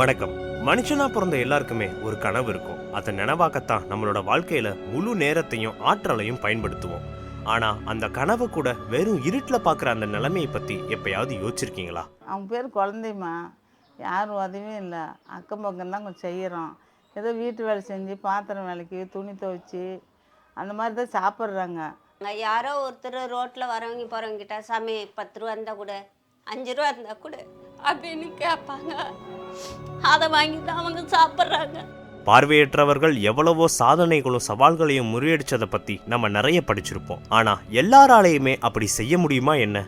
வணக்கம். மனுஷனா பிறந்த எல்லாருக்குமே ஒரு கனவு இருக்கும். அதை நினைவாக்கத்தான் நம்மளோட வாழ்க்கையில முழு நேரத்தையும் ஆற்றலையும் பயன்படுத்துவோம். ஆனா அந்த கனவை கூட வெறும் இருட்டில் பார்க்குற அந்த நிலைமையை பத்தி எப்பயாவது யோசிச்சிருக்கீங்களா? அவன் பேர் குழந்தைம்மா. யாரும் உதவியும் இல்லை. அக்கம் பக்கம் தான் கொஞ்சம் செய்கிறோம் ஏதோ வீட்டு வேலை செஞ்சு பாத்திரம் வேலைக்கு துணி துவைச்சி அந்த மாதிரி தான் சாப்பிட்றாங்க. யாரோ ஒருத்தர் ரோட்டில் வரவங்க போகிறவங்க கிட்ட சாமி பத்து ரூபா இருந்தால் கூட அஞ்சு ரூபா இருந்தால் கூட அப்படின்னு கேட்பாங்க. அதை வாங்கி தான் அவங்க சாப்பிட்றாங்க. பார்வையற்றவர்கள் எவ்வளவோ சாதனைகளும் சவால்களையும் முறியடிச்சதை பற்றி நம்ம நிறைய படிச்சிருப்போம். ஆனால் எல்லாராலையுமே அப்படி செய்ய முடியுமா என்ன?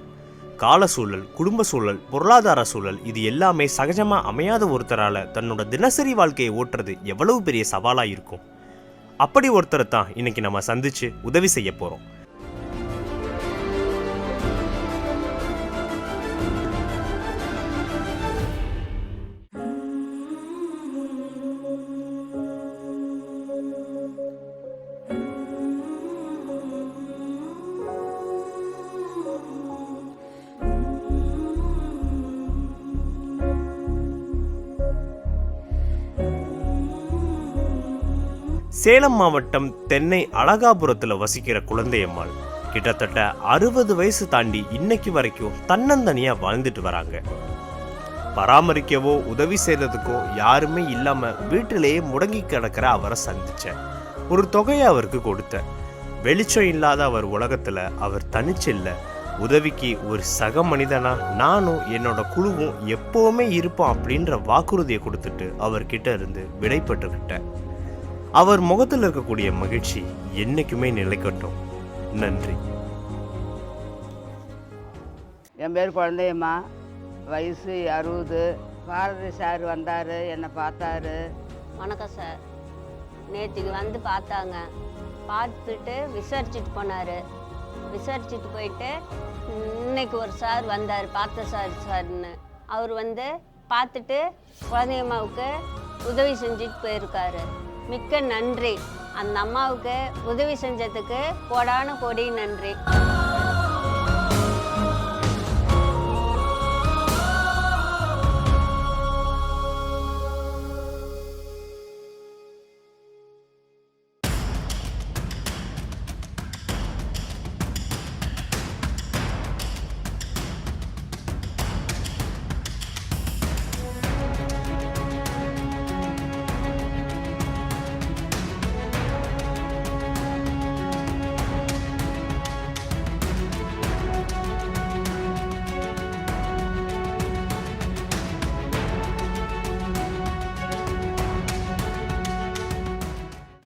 கால சூழல் குடும்ப சூழல் பொருளாதார சூழல் இது எல்லாமே சகஜமாக அமையாத ஒருத்தரால் தன்னோட தினசரி வாழ்க்கையை ஓட்டுறது எவ்வளவு பெரிய சவாலாக இருக்கும்? அப்படி ஒருத்தரை தான் இன்னைக்கு நம்ம சந்திச்சு உதவி செய்ய போகிறோம் சேலம் மாவட்டம் தென்னை அழகாபுரத்துல வசிக்கிற குழந்தையம்மாள். கிட்டத்தட்ட அறுபது வயசு தாண்டி இன்னைக்கு வரைக்கும் தன்னந்தனியா வாழ்ந்துட்டு வராங்க. பராமரிக்கவோ உதவி செய்யறதுக்கோ யாருமே இல்லாம வீட்டிலேயே முடங்கி கிடக்கிற அவரை சந்திச்சேன். ஒரு தொகையை அவருக்கு கொடுத்தேன். வெளிச்சம் இல்லாத அவர் உலகத்துல அவர் தனிச்சில்ல. உதவிக்கு ஒரு சக மனிதனா நானும் என்னோட குழுவும் எப்பவுமே இருப்போம் அப்படின்ற வாக்குறுதியை கொடுத்துட்டு அவர்கிட்ட இருந்து விடைபெற்றுக்கிட்டேன் அவர் முகத்தில் இருக்கக்கூடிய மகிழ்ச்சி என்னைக்குமே நிலைக்கட்டும். நன்றி. என் பேர் குழந்தையம்மா. வயசு அறுபது. பாரதி சார் வந்தார் என்னை பார்த்தாரு. வணக்கம் சார். நேற்றுக்கு வந்து பார்த்தாங்க. பார்த்துட்டு விசாரிச்சுட்டு போனார். விசாரிச்சுட்டு போயிட்டு இன்னைக்கு ஒரு சார் வந்தார் பார்த்த சார் சார்னு. அவர் வந்து பார்த்துட்டு குழந்தையம்மாவுக்கு உதவி செஞ்சுட்டு போயிருக்காரு. மிக்க நன்றி. அந்த அம்மாவுக்கு உதவி செஞ்சதுக்கு கோடான கோடி நன்றி.